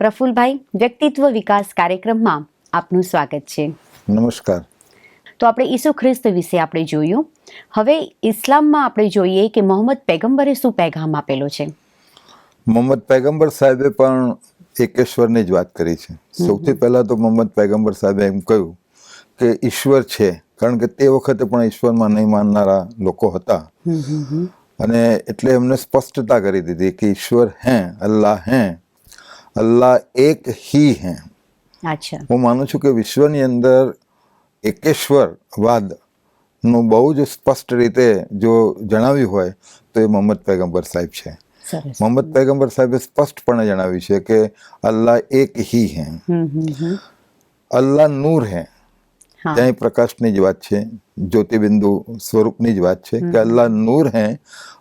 પ્રફુલભાઈ વ્યક્તિત્વ વિકાસ કાર્યક્રમમાં આપનું સ્વાગત છે. નમસ્કાર. તો આપણે ઈસુ ખ્રિસ્ત વિશે આપણે જોયું. હવે ઇસ્લામમાં આપણે જોઈએ કે મોહમ્મદ પેગમ્બરે શું પેગામ આપેલો છે? મોહમ્મદ પૈગંબર સાહેબે પણ એકેશ્વરની જ વાત કરી છે. સૌથી પહેલા તો મોહમ્મદ પૈગંબર સાહેબે એમ કહ્યું કે ઈશ્વર છે કારણ કે તે વખતે પણ ઈશ્વરમાં નહીં માનનારા લોકો હતા. અને એટલે એમને સ્પષ્ટતા કરી દીધી કે ઈશ્વર હે અલ્લાહ હે. અલ્લાહ એક હી હે. હું માનું છું કે વિશ્વની અંદર એકેશ્વરવાદનું બહુ જ સ્પષ્ટ રીતે જો જણાવ્યું હોય તો એ મોહમ્મદ પૈગંબર સાહેબ છે. મોહમ્મદ પૈગંબર સાહેબે સ્પષ્ટપણે જણાવ્યું છે કે અલ્લાહ એક હી હે. અલ્લાહ નૂર હે. ત્યાં પ્રકાશની જ વાત છે જ્યોતિબિંદુ સ્વરૂપની જ વાત છે કે અલ્લાહ નૂર હે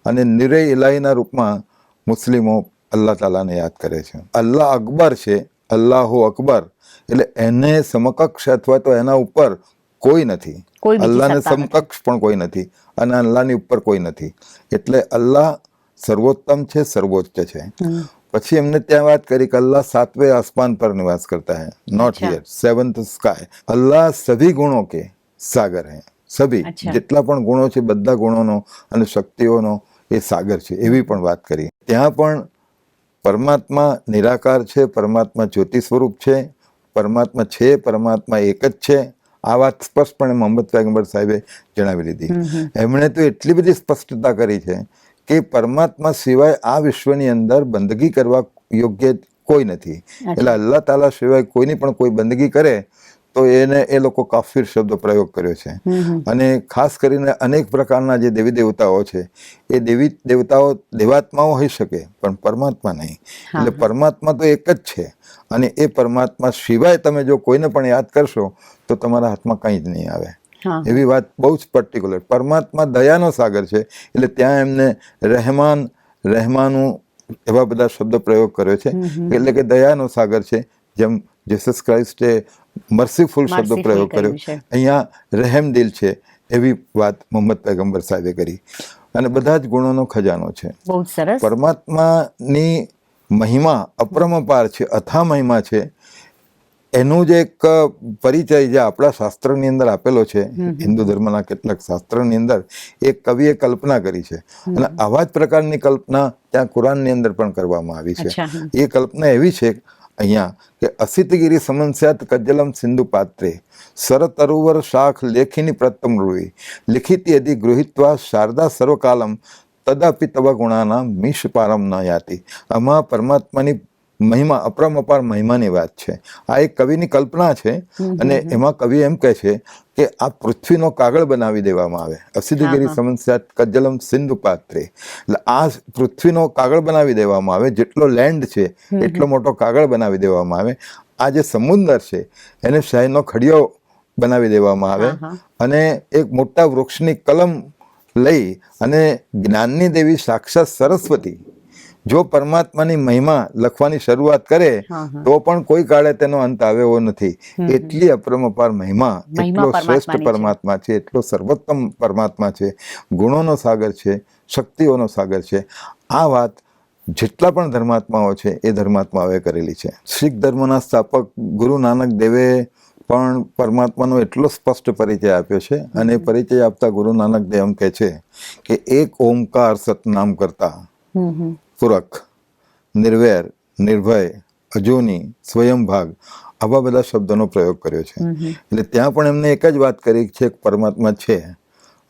અને નિરય ઇલાહીના રૂપમાં મુસ્લિમો અલ્લાહ તાલાને યાદ કરે છે. અલ્લાહ અકબર છે અલ્લાહ અકબર. એટલે એને સમકક્ષ અથવા તો એના ઉપર કોઈ નથી. અલ્લાહને સમકક્ષ પણ કોઈ નથી અને અલ્લાહની ઉપર કોઈ નથી. એટલે અલ્લાહ સર્વોત્તમ છે સર્વોચ્ચ છે. પછી એમને ત્યાં વાત કરી કે અલ્લાહ સાતવે આસમાન પર નિવાસ કરતા હૈ. Note here seventh sky Allah સભી ગુણો કે સાગર હૈ. સભી. જેટલા પણ ગુણો છે બધા ગુણોનો અને શક્તિઓનો એ સાગર છે એવી પણ વાત કરી. ત્યાં પણ પરમાત્મા નિરાકાર છે પરમાત્મા જ્યોતિ સ્વરૂપ છે પરમાત્મા છે પરમાત્મા એક જ છે. આ વાત સ્પષ્ટપણે મોહમ્મદ પૈગંબર સાહેબે જણાવી લીધી. એમણે તો એટલી બધી સ્પષ્ટતા કરી છે કે પરમાત્મા સિવાય આ વિશ્વની અંદર બંદગી કરવા યોગ્ય કોઈ નથી. એટલે અલ્લાહ તાલા સિવાય કોઈની પણ કોઈ બંદગી કરે તો એને એ લોકો કાફીર શબ્દ પ્રયોગ કર્યો છે. અને ખાસ કરીને અનેક પ્રકારના જે દેવી દેવતાઓ છે એ દેવી દેવતાઓ દેવાત્માઓ હોઈ શકે પણ પરમાત્મા નહીં. એટલે પરમાત્મા તો એક જ છે. અને એ પરમાત્મા સિવાય તમે જો કોઈને પણ યાદ કરશો તો તમારા હાથમાં કંઈ જ નહીં આવે. એવી વાત બહુ જ પર્ટિક્યુલર પરમાત્મા દયાનો સાગર છે એટલે ત્યાં એમને રહેમાન રહેમાનું એવા બધા શબ્દ પ્રયોગ કર્યો છે. એટલે કે દયાનો સાગર છે જેમ જીસસ ક્રાઇસ્ટે મર્સીફુલ શબ્દ પ્રયોગ કર્યો અહીંયા રહેમદિલ છે એવી વાત મોહમ્મદ પૈગંબર સાહેબે કરી. અને બધા જ ગુણોનો ખજાનો છે. પરમાત્માની મહિમા અપ્રમપાર છે અથા મહિમા છે. એનું જે એક પરિચય જે આપણા શાસ્ત્રની અંદર આપેલો છે હિન્દુ ધર્મના કેટલાક શાસ્ત્રની અંદર એક કવિએ કલ્પના કરી છે. અને આવા જ પ્રકારની કલ્પના ત્યાં કુરાનની અંદર પણ કરવામાં આવી છે. એ કલ્પના એવી છે અહીંયા કે અસિતગીરી સમન્સ્યાત કજ્જલમ સિંધુ પાત્રે. સરતરુવર શાખ લેખિની પ્રથમ રૂવી લિખિત યદિ ગૃહિત્વા શારદા સર્વકાલમ. તદાપી તવ ગુણાના મિષ પારમ ન યાતિ. આમાં પરમાત્માની મહિમા અપરમપાર મહિમાની વાત છે. આ એક કવિની કલ્પના છે અને એમાં કવિ એમ કહે છે કે આ પૃથ્વીનો કાગળ બનાવી દેવામાં આવે. અસિદ્ધગીરી સમસ્યા કજ્જલમ સિંધુ પાત્રે. એટલે આ પૃથ્વીનો કાગળ બનાવી દેવામાં આવે. જેટલો લેન્ડ છે એટલો મોટો કાગળ બનાવી દેવામાં આવે. આ જે સમુંદર છે એને શાહીનો ખડિયો બનાવી દેવામાં આવે. અને એક મોટા વૃક્ષની કલમ લઈ અને જ્ઞાનની દેવી સાક્ષાત સરસ્વતી જો પરમાત્માની મહિમા લખવાની શરૂઆત કરે તો પણ કોઈ કાળે તેનો અંત આવે એવો નથી એટલી અપરમપાર મહિમા એટલો શ્રેષ્ઠ પરમાત્મા છે એટલો સર્વોત્તમ પરમાત્મા છે. ગુણોનો સાગર છે શક્તિઓનો સાગર છે. આ વાત જેટલા પણ ધર્માત્માઓ છે એ ધર્માત્માઓએ કરેલી છે. શીખ ધર્મના સ્થાપક ગુરુ નાનક દેવે પણ પરમાત્માનો એટલો સ્પષ્ટ પરિચય આપ્યો છે અને એ પરિચય આપતા ગુરુ નાનક દેવ એમ કહે છે કે એક ઓમકાર સતનામ કરતા. પૂરક નિર્વૈર નિર્ભય અજોની સ્વયંભાગ આવા બધા શબ્દોનો પ્રયોગ કર્યો છે. એટલે ત્યાં પણ એમને એક જ વાત કરી છે કે પરમાત્મા છે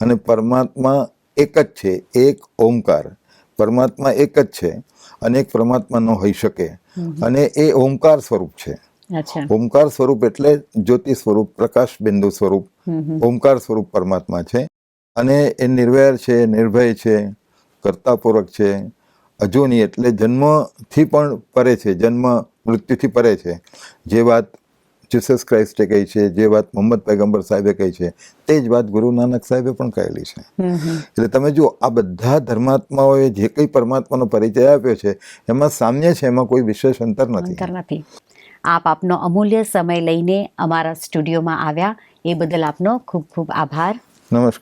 અને પરમાત્મા એક જ છે એક ઓમકાર. પરમાત્મા એક જ છે અને એક પરમાત્મા ન હોઈ શકે. અને એ ઓમકાર સ્વરૂપ છે. ઓમકાર સ્વરૂપ એટલે જ્યોતિ સ્વરૂપ પ્રકાશ બિંદુ સ્વરૂપ. ઓમકાર સ્વરૂપ પરમાત્મા છે અને એ નિર્વૈર છે નિર્ભય છે કર્તાપૂર્વક છે અજોની એટલે જન્મથી પણ પરે છે જન્મ મૃત્યુથી પરે છે. જે વાત જીસસ ક્રાઇસ્ટે કહી છે જે વાત મોહમ્મદ પૈગંબર સાહેબે કહી છે તે જ વાત ગુરુ નાનક સાહેબે પણ કહેલી છે. એટલે તમે જુઓ આ બધા ધર્માત્માઓએ જે કંઈ પરમાત્માનો પરિચય આપ્યો છે એમાં સામ્ય છે એમાં કોઈ વિશેષ અંતર નથી. આપ આપનો અમૂલ્ય સમય લઈને અમારા સ્ટુડિયોમાં આવ્યા. એ બદલ આપનો ખૂબ ખૂબ આભાર. નમસ્કાર.